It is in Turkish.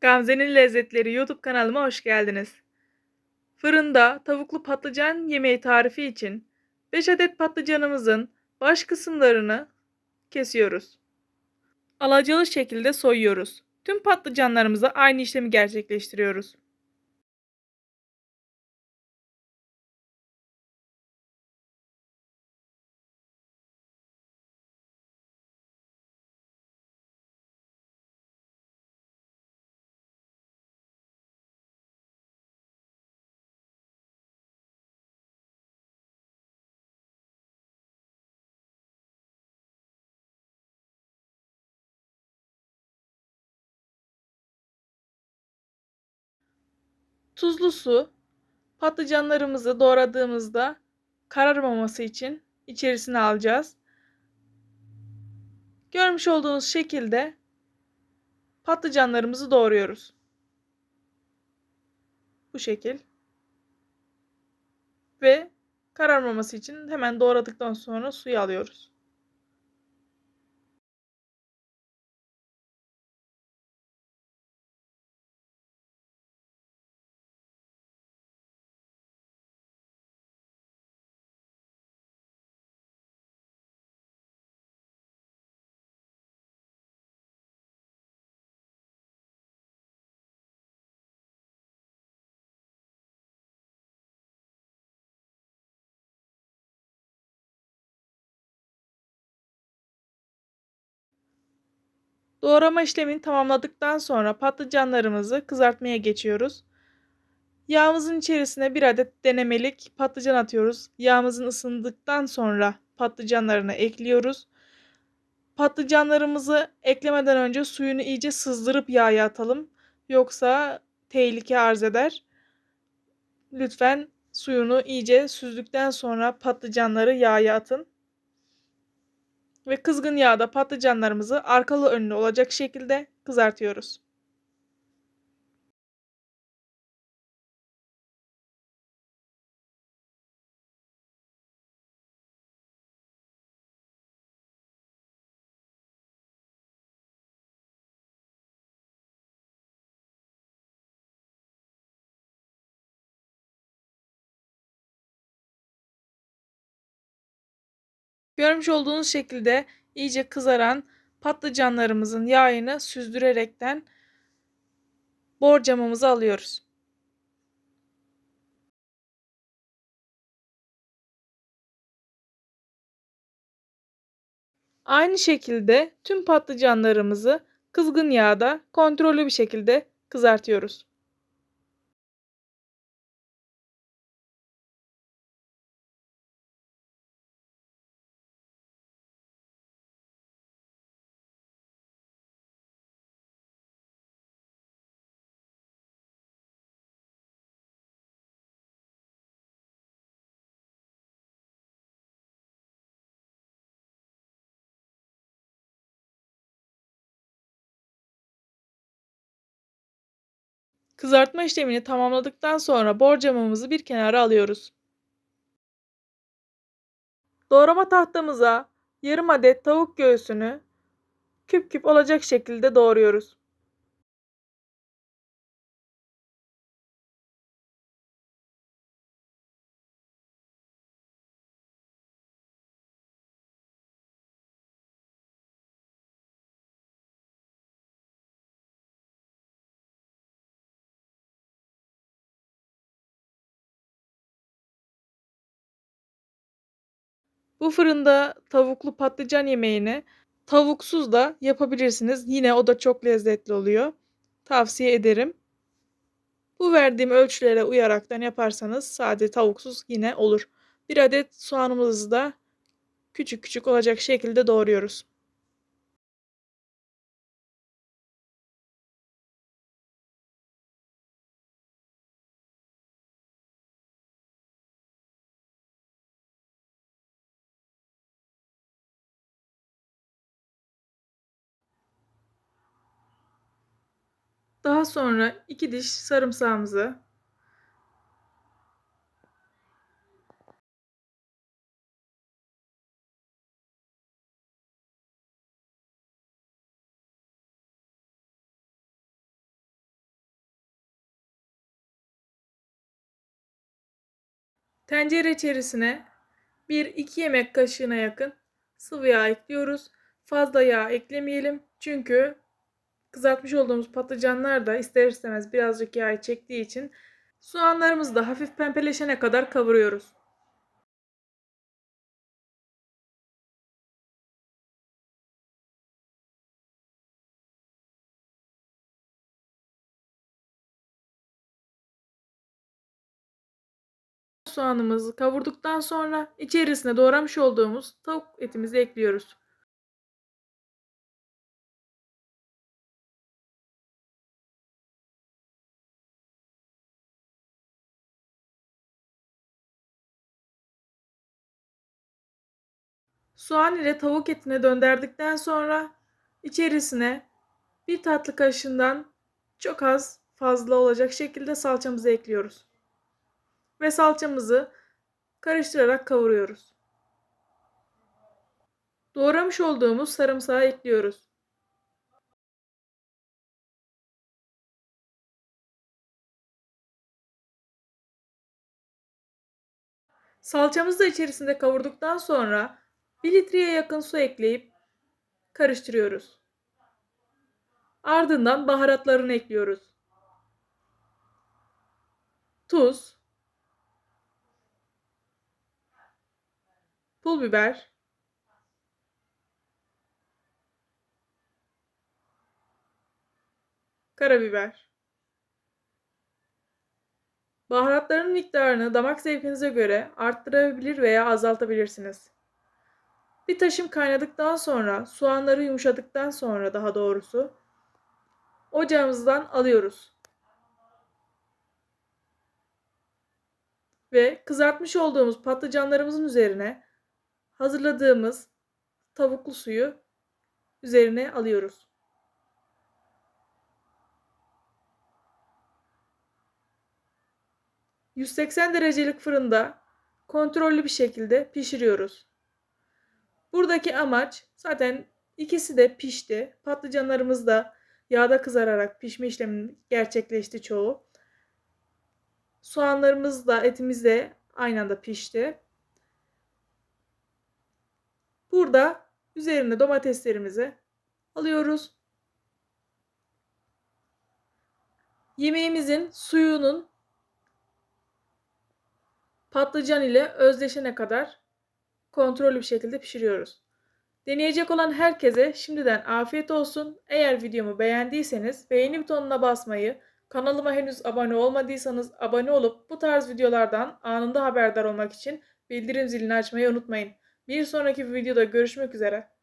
Gamze'nin Lezzetleri YouTube kanalıma hoş geldiniz. Fırında tavuklu patlıcan yemeği tarifi için 5 adet patlıcanımızın baş kısımlarını kesiyoruz. Alacalı şekilde soyuyoruz. Tüm patlıcanlarımıza aynı işlemi gerçekleştiriyoruz. Tuzlu su patlıcanlarımızı doğradığımızda kararmaması için içerisine alacağız. Görmüş olduğunuz şekilde patlıcanlarımızı doğruyoruz. Bu şekil. Ve kararmaması için hemen doğradıktan sonra suyu alıyoruz. Doğrama işlemini tamamladıktan sonra patlıcanlarımızı kızartmaya geçiyoruz. Yağımızın içerisine bir adet denemelik patlıcan atıyoruz. Yağımızın ısındıktan sonra patlıcanlarını ekliyoruz. Patlıcanlarımızı eklemeden önce suyunu iyice sızdırıp yağa atalım. Yoksa tehlike arz eder. Lütfen suyunu iyice süzdükten sonra patlıcanları yağa atın ve kızgın yağda patlıcanlarımızı arkalı önlü olacak şekilde kızartıyoruz. Görmüş olduğunuz şekilde iyice kızaran patlıcanlarımızın yağını süzdürerekten borcamımızı alıyoruz. Aynı şekilde tüm patlıcanlarımızı kızgın yağda kontrollü bir şekilde kızartıyoruz. Kızartma işlemini tamamladıktan sonra borcamımızı bir kenara alıyoruz. Doğrama tahtamıza yarım adet tavuk göğsünü küp küp olacak şekilde doğruyoruz. Bu fırında tavuklu patlıcan yemeğini tavuksuz da yapabilirsiniz. Yine o da çok lezzetli oluyor. Tavsiye ederim. Bu verdiğim ölçülere uyaraktan yaparsanız sade tavuksuz yine olur. Bir adet soğanımızı da küçük küçük olacak şekilde doğruyoruz. Daha sonra iki diş sarımsağımızı Tencere içerisine 1-2 yemek kaşığına yakın sıvı yağ ekliyoruz. Fazla yağ eklemeyelim çünkü kızartmış olduğumuz patlıcanlar da ister istemez birazcık yağ çektiği için soğanlarımızı da hafif pembeleşene kadar kavuruyoruz. Soğanımızı kavurduktan sonra içerisine doğramış olduğumuz tavuk etimizi ekliyoruz. Soğan ile tavuk etini döndürdükten sonra içerisine bir tatlı kaşığından çok az fazla olacak şekilde salçamızı ekliyoruz. Ve salçamızı karıştırarak kavuruyoruz. Doğramış olduğumuz sarımsağı ekliyoruz. Salçamızı da içerisinde kavurduktan sonra 1 litreye yakın su ekleyip karıştırıyoruz. Ardından baharatlarını ekliyoruz. Tuz, pul biber, karabiber. Baharatların miktarını damak zevkinize göre arttırabilir veya azaltabilirsiniz. Bir taşım kaynadıktan sonra, soğanları yumuşadıktan sonra daha doğrusu ocağımızdan alıyoruz. Ve kızartmış olduğumuz patlıcanlarımızın üzerine hazırladığımız tavuklu suyu üzerine alıyoruz. ...180 derecelik fırında kontrollü bir şekilde pişiriyoruz. Buradaki amaç zaten ikisi de pişti. Patlıcanlarımız da yağda kızararak pişme işleminin gerçekleşti çoğu. Soğanlarımız da etimiz de aynı anda pişti. Burada üzerine domateslerimizi alıyoruz. Yemeğimizin suyunun patlıcan ile özleşene kadar kontrollü bir şekilde pişiriyoruz. Deneyecek olan herkese şimdiden afiyet olsun. Eğer videomu beğendiyseniz beğeni butonuna basmayı, kanalıma henüz abone olmadıysanız abone olup bu tarz videolardan anında haberdar olmak için bildirim zilini açmayı unutmayın. Bir sonraki videoda görüşmek üzere.